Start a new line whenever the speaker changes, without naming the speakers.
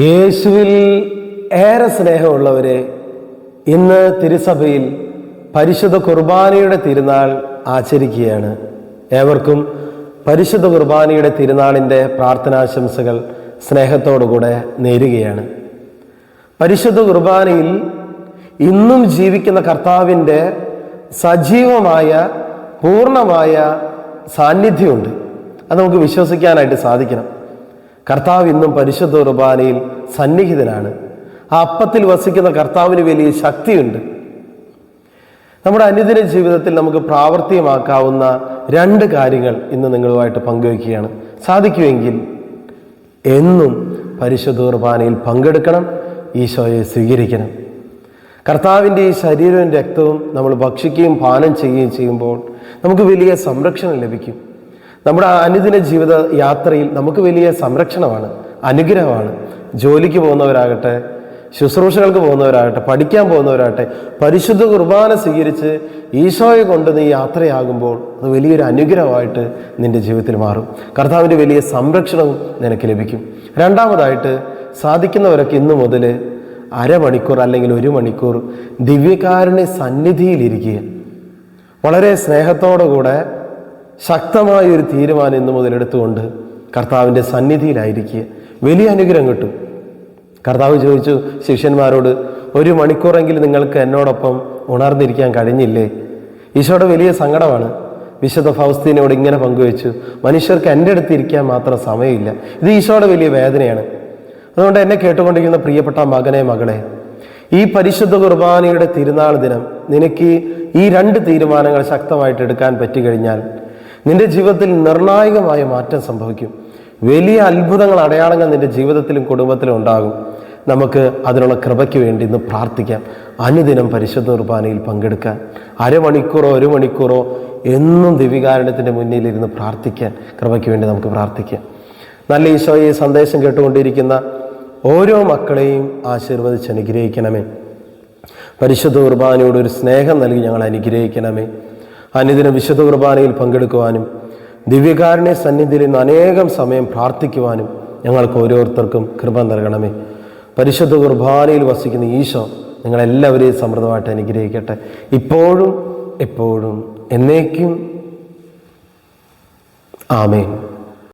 യേശുവിൽ ഏറെ സ്നേഹമുള്ളവരെ ഇന്ന് തിരുസഭയിൽ പരിശുദ്ധ കുർബാനയുടെ തിരുനാൾ ആചരിക്കുകയാണ്. ഏവർക്കും പരിശുദ്ധ കുർബാനയുടെ തിരുനാളിന്റെ പ്രാർത്ഥനാശംസകൾ സ്നേഹത്തോടുകൂടെ നേരുകയാണ്. പരിശുദ്ധ കുർബാനയിൽ ഇന്നും ജീവിക്കുന്ന കർത്താവിന്റെ സജീവമായ പൂർണമായ സാന്നിധ്യമുണ്ട്. അത് നമുക്ക് വിശ്വസിക്കാനായിട്ട് സാധിക്കണം. കർത്താവ് ഇന്നും പരിശുദ്ധ കുർബാനയിൽ സന്നിഹിതനാണ്. ആ അപ്പത്തിൽ വസിക്കുന്ന കർത്താവിന് വലിയ ശക്തിയുണ്ട്. നമ്മുടെ അനുദിന ജീവിതത്തിൽ നമുക്ക് പ്രാവർത്തികമാക്കാവുന്ന രണ്ട് കാര്യങ്ങൾ ഇന്ന് നിങ്ങളുമായിട്ട് പങ്കുവയ്ക്കുകയാണ്. സാധിക്കുമെങ്കിൽ എന്നും പരിശുദ്ധ കുർബാനയിൽ പങ്കെടുക്കണം ഈശോയെ സ്വീകരിക്കണം. കർത്താവിന്റെ ഈ ശരീരവും രക്തവും നമ്മൾ ഭക്ഷിക്കുകയും പാനം ചെയ്യുകയും ചെയ്യുമ്പോൾ നമുക്ക് വലിയ സംരക്ഷണം ലഭിക്കും. നമ്മുടെ അനുദിന ജീവിത യാത്രയിൽ നമുക്ക് വലിയ സംരക്ഷണമാണ് അനുഗ്രഹമാണ്. ജോലിക്ക് പോകുന്നവരാകട്ടെ ശുശ്രൂഷകൾക്ക് പോകുന്നവരാകട്ടെ പഠിക്കാൻ പോകുന്നവരാകട്ടെ പരിശുദ്ധ കുർബാന സ്വീകരിച്ച് ഈശോയെ കൊണ്ട് നീ യാത്രയാകുമ്പോൾ അത് വലിയൊരു അനുഗ്രഹമായിട്ട് നിന്റെ ജീവിതത്തിൽ മാറും. കർത്താവിന്റെ വലിയ സംരക്ഷണവും നിനക്ക് ലഭിക്കും. രണ്ടാമതായിട്ട് സാധിക്കുന്നവരൊക്കെ ഇന്നു മുതൽ അരമണിക്കൂർ അല്ലെങ്കിൽ ഒരു മണിക്കൂർ ദിവ്യകാരുണ്യ സന്നിധിയിലിരിക്കുക വളരെ സ്നേഹത്തോടു കൂടെ ശക്തമായ ഒരു തീരുമാനം ഇന്നു മുതൽ എടുത്തുകൊണ്ട് കർത്താവിന്റെ സന്നിധിയിലായിരിക്കുക വലിയ അനുഗ്രഹം കിട്ടും. കർത്താവ് ചോദിച്ചു ശിഷ്യന്മാരോട് ഒരു മണിക്കൂറെങ്കിലും നിങ്ങൾക്ക് എന്നോടൊപ്പം ഉണർന്നിരിക്കാൻ കഴിഞ്ഞില്ലേ? ഈശോയുടെ വലിയ സങ്കടമാണ്. വിശുദ്ധ ഫൗസ്തീനോട് ഇങ്ങനെ പങ്കുവെച്ചു മനുഷ്യർക്ക് എന്റെ അടുത്ത് ഇരിക്കാൻ മാത്രം സമയമില്ല. ഇത് ഈശോയുടെ വലിയ വേദനയാണ്. അതുകൊണ്ട് എന്നെ കേട്ടുകൊണ്ടിരിക്കുന്ന പ്രിയപ്പെട്ട മകനെ മകളെ ഈ പരിശുദ്ധ കുർബാനയുടെ തിരുനാൾ ദിനം നിനക്ക് ഈ രണ്ട് തീരുമാനങ്ങൾ ശക്തമായിട്ട് എടുക്കാൻ പറ്റിക്കഴിഞ്ഞാൽ നിന്റെ ജീവിതത്തിൽ നിർണായകമായ മാറ്റം സംഭവിക്കും. വലിയ അത്ഭുതങ്ങൾ അടയാളങ്ങൾ നിന്റെ ജീവിതത്തിലും കുടുംബത്തിലും ഉണ്ടാകും. നമുക്ക് അതിനുള്ള കൃപയ്ക്ക് വേണ്ടി ഇന്ന് പ്രാർത്ഥിക്കാം. അനുദിനം പരിശുദ്ധ കുർബാനയിൽ പങ്കെടുക്കാൻ. അരമണിക്കൂറോ ഒരു മണിക്കൂറോ എന്നും ദിവികാരണത്തിന്റെ മുന്നിലിരുന്ന് പ്രാർത്ഥിക്കാൻ കൃപയ്ക്ക് വേണ്ടി നമുക്ക് പ്രാർത്ഥിക്കാം. നല്ല ഈശോയെ സന്ദേശം കേട്ടുകൊണ്ടിരിക്കുന്ന ഓരോ മക്കളെയും ആശീർവദിച്ച് അനുഗ്രഹിക്കണമേ. പരിശുദ്ധ കുർബാനയോട് ഒരു സ്നേഹം നൽകി ഞങ്ങൾ അനുഗ്രഹിക്കണമേ. അനുദിന വിശുദ്ധ കുർബാനയിൽ പങ്കെടുക്കുവാനും ദിവ്യകാരുണ്യ സന്നിധിയിൽ നിന്ന് അനേകം സമയം പ്രാർത്ഥിക്കുവാനും ഞങ്ങൾക്ക് ഓരോരുത്തർക്കും കൃപ നൽകണമേ. പരിശുദ്ധ കുർബാനയിൽ വസിക്കുന്ന ഈശോ നിങ്ങളെല്ലാവരെയും സമൃദ്ധമായിട്ട് അനുഗ്രഹിക്കട്ടെ. ഇപ്പോഴും എപ്പോഴും എന്നേക്കും. ആമേൻ.